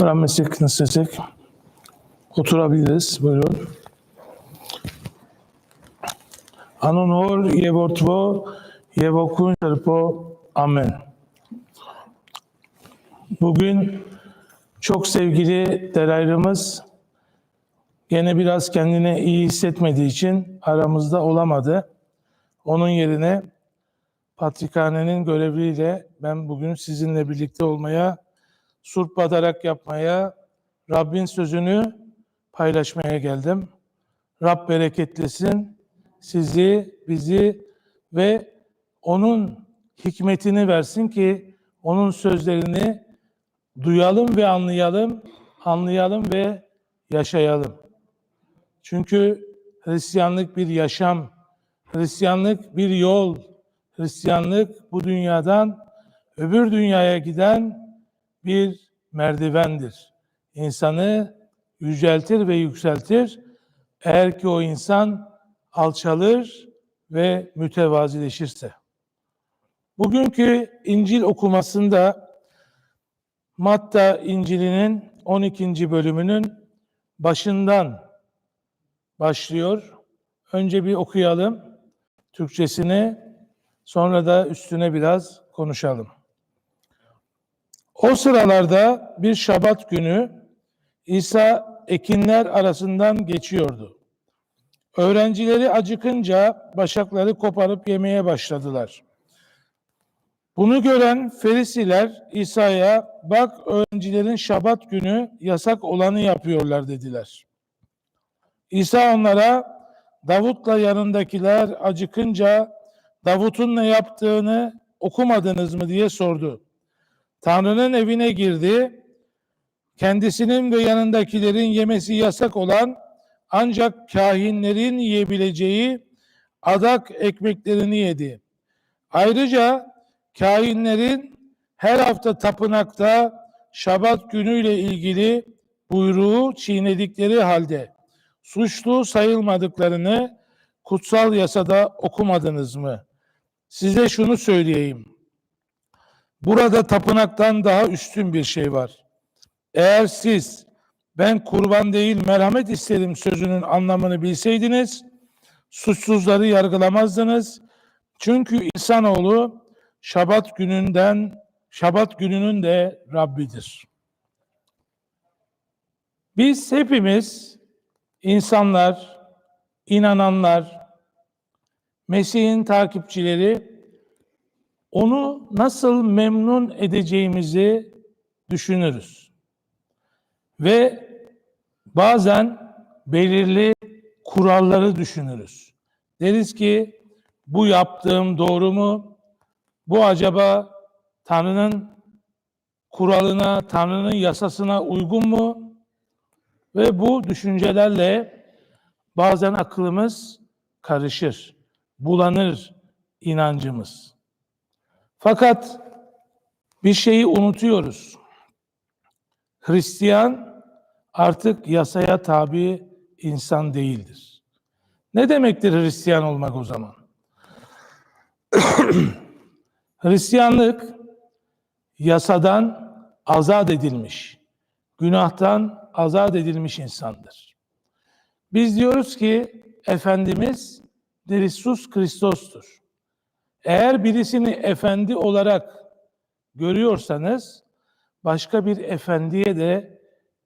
Rahmetli Knessetek. Oturabiliriz. Buyurun. Anonor Yevortvo Yevokun Serpo Amen. Bugün çok sevgili derayrımız gene biraz kendine iyi hissetmediği için aramızda olamadı. Onun yerine Patrikhane'nin görevliyle ben bugün sizinle birlikte olmaya, surp badarak yapmaya, Rabbin sözünü paylaşmaya geldim. Rab bereketlesin sizi, bizi ve onun hikmetini versin ki onun sözlerini duyalım ve anlayalım, anlayalım ve yaşayalım. Çünkü Hristiyanlık bir yaşam, Hristiyanlık bir yol, Hristiyanlık bu dünyadan öbür dünyaya giden bir merdivendir. İnsanı yüceltir ve yükseltir. Eğer ki o insan alçalır ve mütevazileşirse. Bugünkü İncil okumasında Matta İncil'inin 12. bölümünün başından başlıyor. Önce bir okuyalım Türkçesini, sonra da üstüne biraz konuşalım. O sıralarda bir şabat günü İsa ekinler arasından geçiyordu. Öğrencileri acıkınca başakları koparıp yemeye başladılar. Bunu gören Ferisiler İsa'ya bak öğrencilerin şabat günü yasak olanı yapıyorlar dediler. İsa onlara Davut'la yanındakiler acıkınca Davut'un ne yaptığını okumadınız mı diye sordu. Tanrı'nın evine girdi. Kendisinin ve yanındakilerin yemesi yasak olan ancak kahinlerin yiyebileceği adak ekmeklerini yedi. Ayrıca kahinlerin her hafta tapınakta şabat günüyle ilgili buyruğu çiğnedikleri halde suçlu sayılmadıklarını kutsal yasada okumadınız mı? Size şunu söyleyeyim. Burada tapınaktan daha üstün bir şey var. Eğer siz ben kurban değil merhamet istedim sözünün anlamını bilseydiniz suçsuzları yargılamazdınız. Çünkü insanoğlu şabat gününden şabat gününün de Rabbidir. Biz hepimiz insanlar, inananlar, Mesih'in takipçileri onu nasıl memnun edeceğimizi düşünürüz. Ve bazen belirli kuralları düşünürüz. Deriz ki bu yaptığım doğru mu? Bu acaba Tanrı'nın kuralına, Tanrı'nın yasasına uygun mu? Ve bu düşüncelerle bazen aklımız karışır, bulanır inancımız. Fakat bir şeyi unutuyoruz. Hristiyan artık yasaya tabi insan değildir. Ne demektir Hristiyan olmak o zaman? Hristiyanlık yasadan azat edilmiş, günahtan azat edilmiş insandır. Biz diyoruz ki Efendimiz Dirisus Kristos'tur. Eğer birisini efendi olarak görüyorsanız başka bir efendiye de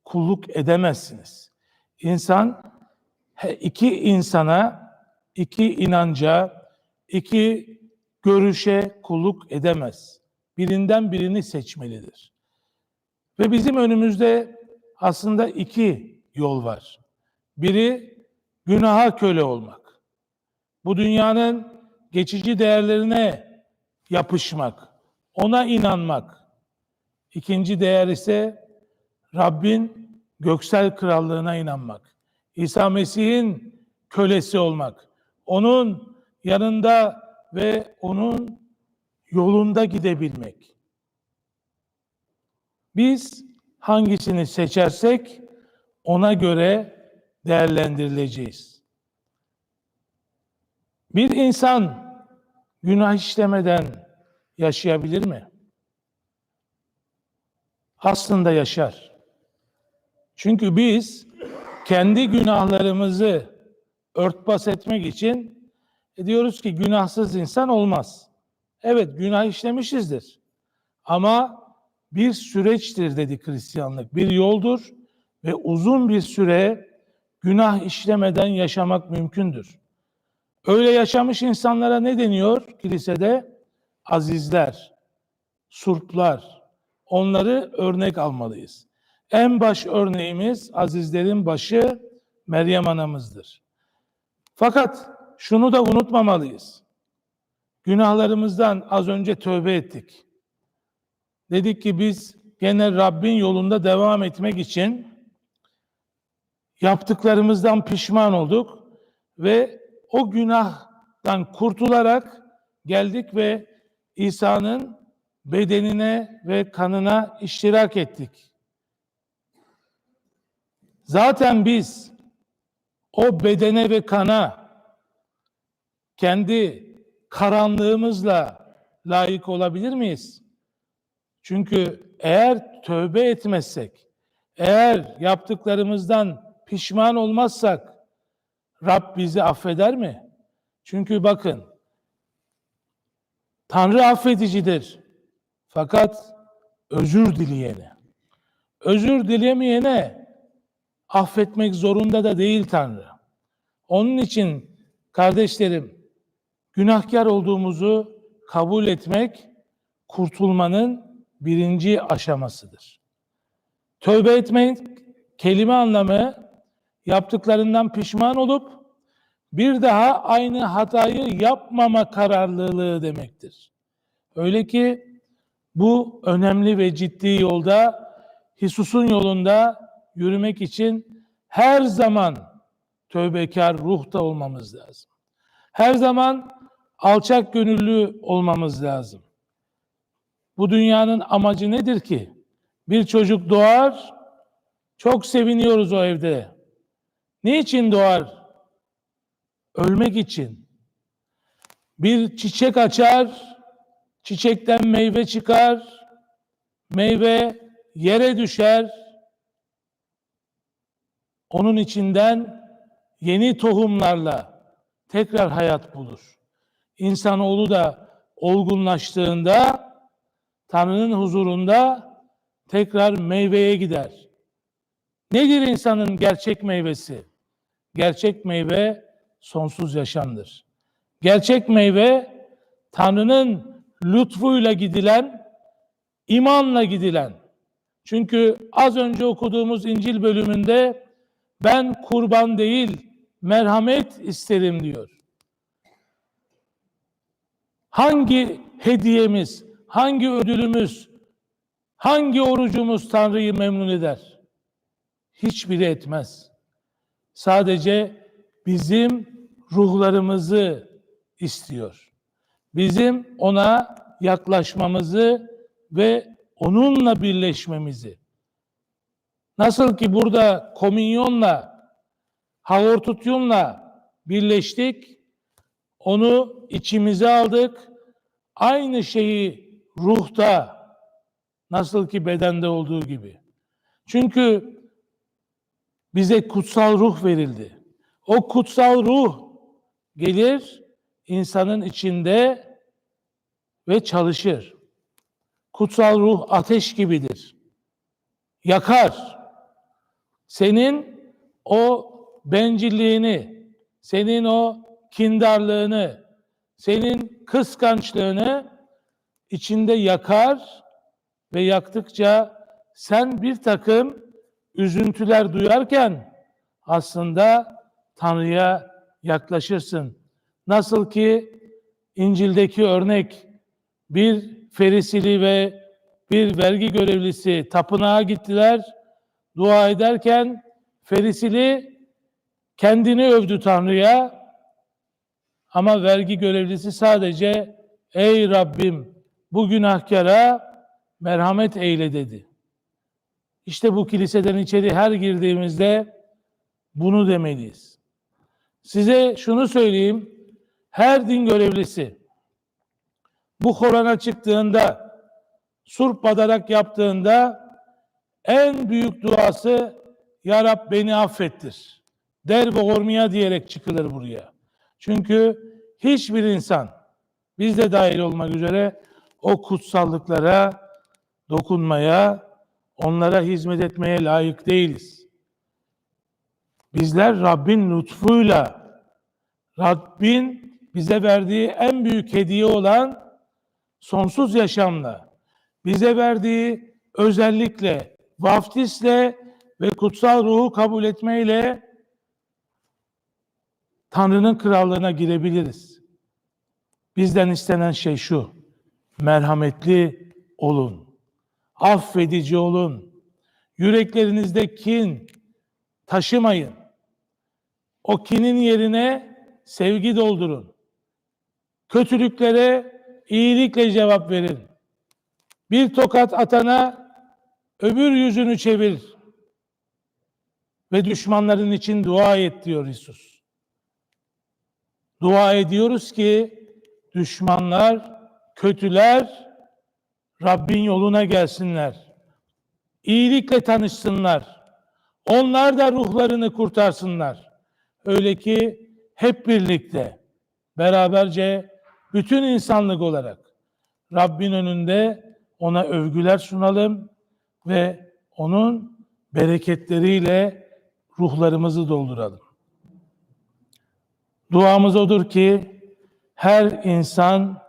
kulluk edemezsiniz. İnsan iki insana, iki inanca, iki görüşe kulluk edemez. Birinden birini seçmelidir. Ve bizim önümüzde aslında iki yol var. Biri günaha köle olmak. Bu dünyanın geçici değerlerine yapışmak, ona inanmak. İkinci değer ise Rabbin göksel krallığına inanmak. İsa Mesih'in kölesi olmak. Onun yanında ve onun yolunda gidebilmek. Biz hangisini seçersek ona göre değerlendirileceğiz. Bir insan günah işlemeden yaşayabilir mi? Aslında yaşar. Çünkü biz kendi günahlarımızı örtbas etmek için e, diyoruz ki günahsız insan olmaz. Evet günah işlemişizdir. Ama bir süreçtir dedi Hristiyanlık. Bir yoldur ve uzun bir süre günah işlemeden yaşamak mümkündür. Öyle yaşamış insanlara ne deniyor kilisede? Azizler, surplar. Onları örnek almalıyız. En baş örneğimiz azizlerin başı Meryem anamızdır. Fakat şunu da unutmamalıyız. Günahlarımızdan az önce tövbe ettik. Dedik ki biz gene Rabbin yolunda devam etmek için yaptıklarımızdan pişman olduk ve o günahtan kurtularak geldik ve İsa'nın bedenine ve kanına iştirak ettik. Zaten biz o bedene ve kana kendi karanlığımızla layık olabilir miyiz? Çünkü eğer tövbe etmezsek, eğer yaptıklarımızdan pişman olmazsak Rab bizi affeder mi? Çünkü bakın Tanrı affedicidir. Fakat özür dileyene, özür dilemeyene affetmek zorunda da değil Tanrı. Onun için kardeşlerim günahkar olduğumuzu kabul etmek kurtulmanın birinci aşamasıdır. Tövbe etmek kelime anlamı yaptıklarından pişman olup bir daha aynı hatayı yapmama kararlılığı demektir. Öyle ki bu önemli ve ciddi yolda Hisus'un yolunda yürümek için her zaman tövbekar ruhta olmamız lazım. Her zaman alçak gönüllü olmamız lazım. Bu dünyanın amacı nedir ki? Bir çocuk doğar, çok seviniyoruz o evde. Niçin doğar? Ölmek için. Bir çiçek açar, çiçekten meyve çıkar, meyve yere düşer, onun içinden yeni tohumlarla tekrar hayat bulur. İnsanoğlu da olgunlaştığında Tanrı'nın huzurunda tekrar meyveye gider. Nedir insanın gerçek meyvesi? Gerçek meyve sonsuz yaşamdır. Gerçek meyve Tanrı'nın lütfuyla gidilen, imanla gidilen. Çünkü az önce okuduğumuz İncil bölümünde ben kurban değil merhamet isterim diyor. Hangi hediyemiz, hangi ödülümüz, hangi orucumuz Tanrı'yı memnun eder? Hiçbiri etmez. Sadece bizim ruhlarımızı istiyor. Bizim ona yaklaşmamızı ve onunla birleşmemizi. Nasıl ki burada komünyonla, havortutyumla birleştik, onu içimize aldık. Aynı şeyi ruhta, nasıl ki bedende olduğu gibi. Çünkü bize kutsal ruh verildi. O kutsal ruh gelir insanın içinde ve çalışır. Kutsal ruh ateş gibidir. Yakar. Senin o bencilliğini, senin o kindarlığını, senin kıskançlığını içinde yakar ve yaktıkça sen bir takım üzüntüler duyarken aslında Tanrı'ya yaklaşırsın. Nasıl ki İncil'deki örnek bir ferisili ve bir vergi görevlisi tapınağa gittiler. Dua ederken ferisili kendini övdü Tanrı'ya ama vergi görevlisi sadece ey Rabbim bu günahkara merhamet eyle dedi. İşte bu kiliseden içeri her girdiğimizde bunu demeliyiz. Size şunu söyleyeyim. Her din görevlisi bu Kur'an'a çıktığında, surp badarak yaptığında en büyük duası Ya Rab beni affettir. Der boğurmaya diyerek çıkılır buraya. Çünkü hiçbir insan, biz de dahil olmak üzere o kutsallıklara dokunmaya, onlara hizmet etmeye layık değiliz. Bizler Rabbin lütfuyla, Rabbin bize verdiği en büyük hediye olan sonsuz yaşamla, bize verdiği özellikle vaftisle ve kutsal ruhu kabul etmeyle Tanrı'nın krallığına girebiliriz. Bizden istenen şey şu, merhametli olun, affedici olun, yüreklerinizde kin taşımayın. O kinin yerine sevgi doldurun. Kötülüklere iyilikle cevap verin. Bir tokat atana öbür yüzünü çevir. Ve düşmanların için dua et diyor İsus. Dua ediyoruz ki düşmanlar, kötüler Rabbin yoluna gelsinler. İyilikle tanışsınlar. Onlar da ruhlarını kurtarsınlar. Öyle ki hep birlikte, beraberce bütün insanlık olarak Rabbin önünde ona övgüler sunalım ve onun bereketleriyle ruhlarımızı dolduralım. Duamız odur ki her insan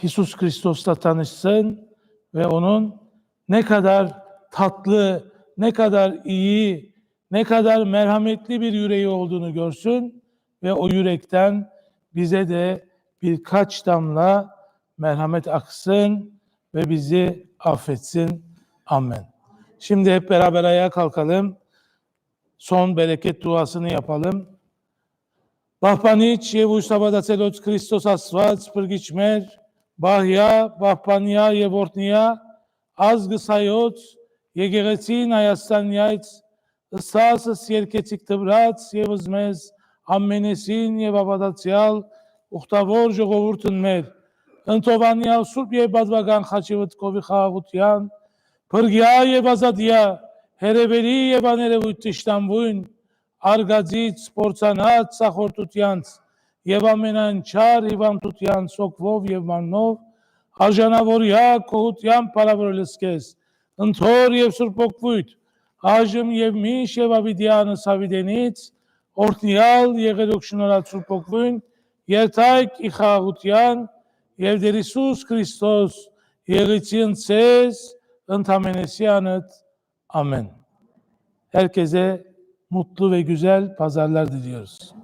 Jesus Kristos'la tanışsın ve onun ne kadar tatlı, ne kadar iyi, ne kadar merhametli bir yüreği olduğunu görsün ve o yürekten bize de birkaç damla merhamet aksın ve bizi affetsin. Amen. Şimdi hep beraber ayağa kalkalım. Son bereket duasını yapalım. Bahpanić je ustava celot Kristos asvac prgiçmer, Բահյա, Բահբանյա եւ Օրտնյա ազգսայոց եկեղեցին Հայաստանյայից ըստասս երկեցիկ դրած եւ զմեզ ամենեսին եւ ապատացյալ ուխտավոր ժողովուրդն մեր ընտովանյալ սուրբ եւ բազմական խաչի վտկովի խաղաղության բրգյա եւ ազատյա հերևերի եւ աներևույթ ճշտամբույն արգածից սփորձանած սախորտությանց Јеваменан чар, Иван Тутјан Соквов, Јевманов, Ажанавор Ја, Когутјан Палавролескес, Антор Јев Сурпоквујт, Ажем Јевмиш, Јевавидјана Савидениц, Ортнијал, Јегедокшинорат Сурпоквујн, Јетајк Ихагутјан, Јевдерисус Христос, Yeritin ses ıntamenesiyanet. Amen. Herkese mutlu ve güzel pazarlar diliyoruz.